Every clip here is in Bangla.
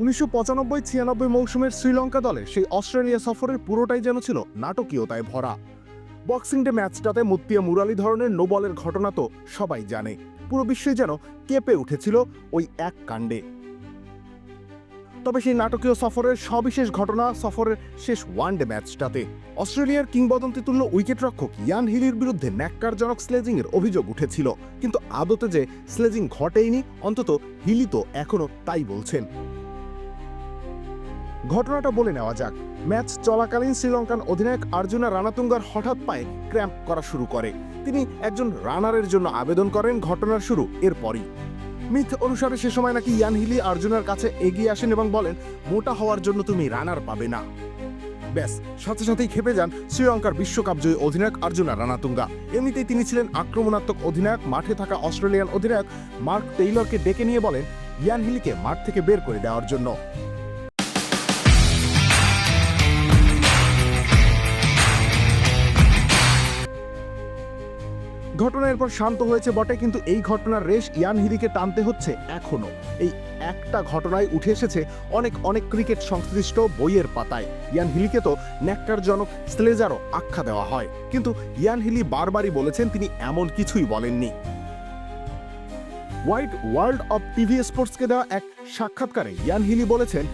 উনিশশো পঁচানব্বই ছিয়ানব্বই মৌসুমের শ্রীলঙ্কা দলে সেই অস্ট্রেলিয়া সফরের পুরোটাই যেন ছিল নাটকীয়তায় ভরা। বক্সিং ডে ম্যাচটাতে মুত্তিয়া মুরালি ধরনের নোবলের ঘটনা তো সবাই জানে। পুরো বিশ্বে যেন কেঁপে উঠেছিল ওই এক কাণ্ডে। তবে সেই নাটকীয় সফরের সবিশেষ ঘটনা সফরের শেষ ওয়ানডে ম্যাচটাতে অস্ট্রেলিয়ার কিংবদন্তি তুল্য উইকেটরক্ষক ইয়ান হিলির বিরুদ্ধে ন্যাক্কারজনক স্লেজিংয়ের অভিযোগ উঠেছিল। কিন্তু আদতে যে স্লেজিং ঘটেইনি, অন্তত হিলি তো এখনও তাই বলছেন। ঘটনাটা বলে নেওয়া যাক। ম্যাচ চলাকালীন শ্রীলঙ্কান অধিনায়ক আর্জুনা রানাতুঙ্গার হঠাৎ পায়ে ক্র্যাম্প করা শুরু করে। তিনি একজন রানারের জন্য আবেদন করেন, ঘটনার শুরু এরপরই। মিথ অনুসারে সে সময় নাকি ইয়ান হিলি আর্জুনার কাছে এগিয়ে আসেন এবং বলেন, মোটা হওয়ার জন্য তুমি রানার পাবে না। ব্যাস, সাথে সাথেই খেপে যান শ্রীলঙ্কার বিশ্বকাপ জয়ী অধিনায়ক আর্জুনা রানাতুঙ্গা। এমনিতেই তিনি ছিলেন আক্রমণাত্মক অধিনায়ক, মাঠে থাকা অস্ট্রেলিয়ান অধিনায়ক মার্ক টেইলরকে ডেকে নিয়ে বলেন, ইয়ান হিলিকে মাঠ থেকে বের করে দেওয়ার জন্য। ঘটনা এরপর শান্ত হয়েছে বটে, কিন্তু এই ঘটনার রেশ ইয়ান হিলিকে টানতে হচ্ছে এখনও। এই একটা ঘটনায় উঠে এসেছে অনেক অনেক ক্রিকেট সংশ্লিষ্ট বইয়ের পাতায়। ইয়ান হিলিকে তো ন্যাক্কারজনক স্লেজারও আখ্যা দেওয়া হয়। কিন্তু ইয়ান হিলি বারবারই বলেছেন তিনি এমন কিছুই বলেননি। হোয়াইট ওয়ার্ল্ড অব টিভি স্পোর্টসকে দেওয়া এক সাক্ষাৎকারে ইয়ান হিলি বলেছেন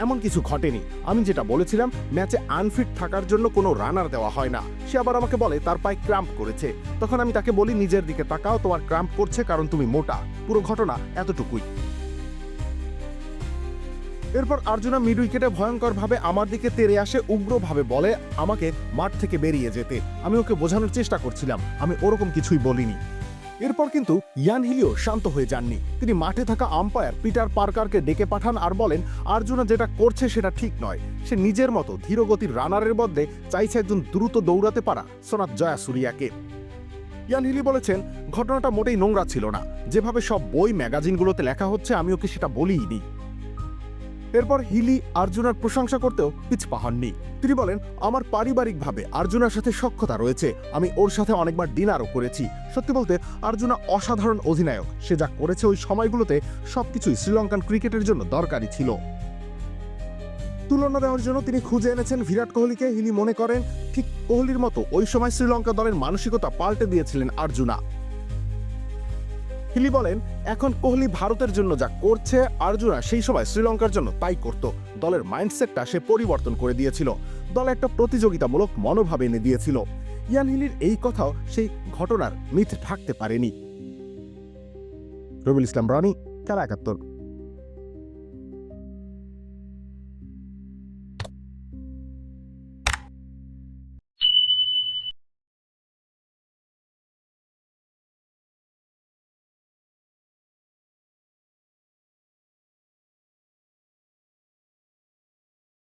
এমন কিছু ঘটেনি। আমি যেটা বলেছিলাম, ম্যাচে আনফিট থাকার জন্য কোনো রানার দেওয়া হয় না। সে আবার আমাকে বলে, তার পায়ে ক্র্যাম্প করেছে। তখন আমি তাকে বলি, নিজের দিকে তাকাও, তোমার ক্র্যাম্প করছে কারণ তুমি মোটা। পুরো ঘটনা এতটুকুই। এরপর আর্জুনা মিড উইকেটে ভয়ঙ্করভাবে আমার দিকে তেরে আসে, উগ্রভাবে বলে, আমাকে মাঠ থেকে বেরিয়ে যেতে। আমি ওকে বোঝানোর চেষ্টা করছিলাম। আমি ওরকম কিছুই বলিনি। এরপর কিন্তু ইয়ান হিলিও শান্ত হয়ে যাননি। তিনি মাঠে থাকা আম্পায়ার পিটার পার্কারকে ডেকে পাঠান আর বলেন, আর্জুনা যেটা করছে সেটা ঠিক নয়। সে নিজের মতো ধীরগতির রানারের বদলে চাইছে একজন দ্রুত দৌড়াতে পারা সোনাত জয়া সুরিয়াকে ইয়ান হিলি বলেছেন, ঘটনাটা মোটেই নোংরা ছিল না। যেভাবে সব বই, ম্যাগাজিনগুলোতে লেখা হচ্ছে আমি ওকে সেটা বলিনি এরপর হিলি আর্জুনার প্রশংসা করতেও পিছপা হননি তিনি বলেন, আমার পারিবারিকভাবে আর্জুনার সাথে সক্ষতা রয়েছে। আমি ওর সাথে অনেকবার ডিনারও করেছি। সত্যি বলতে, আর্জুনা অসাধারণ অধিনায়ক। সে যা করেছে ওই সময়গুলোতে সবকিছুই শ্রীলঙ্কান ক্রিকেটের জন্য দরকারি ছিল। তুলনা দেওয়ার জন্য তিনি খুঁজে এনেছেন বিরাট কোহলিকে। হিলি মনে করেন, ঠিক কোহলির মতো ওই সময় শ্রীলঙ্কা দলের মানসিকতা পাল্টে দিয়েছিলেন আর্জুনা। হিলি বলেন, এখন কোহলি ভারতের জন্য যা করছে আর্জুনা সেই সময় শ্রীলঙ্কার জন্য তাই করত। দলের মাইন্ডসেটটা সে পরিবর্তন করে দিয়েছিল। দল একটা প্রতিযোগিতামূলক মনোভাব এনে দিয়েছিল। ইয়ান হিলির এই কথাও সেই ঘটনার মিথ থাকতে পারেনি। রবিল ইসলাম, রানি, খেলা একাত্তর।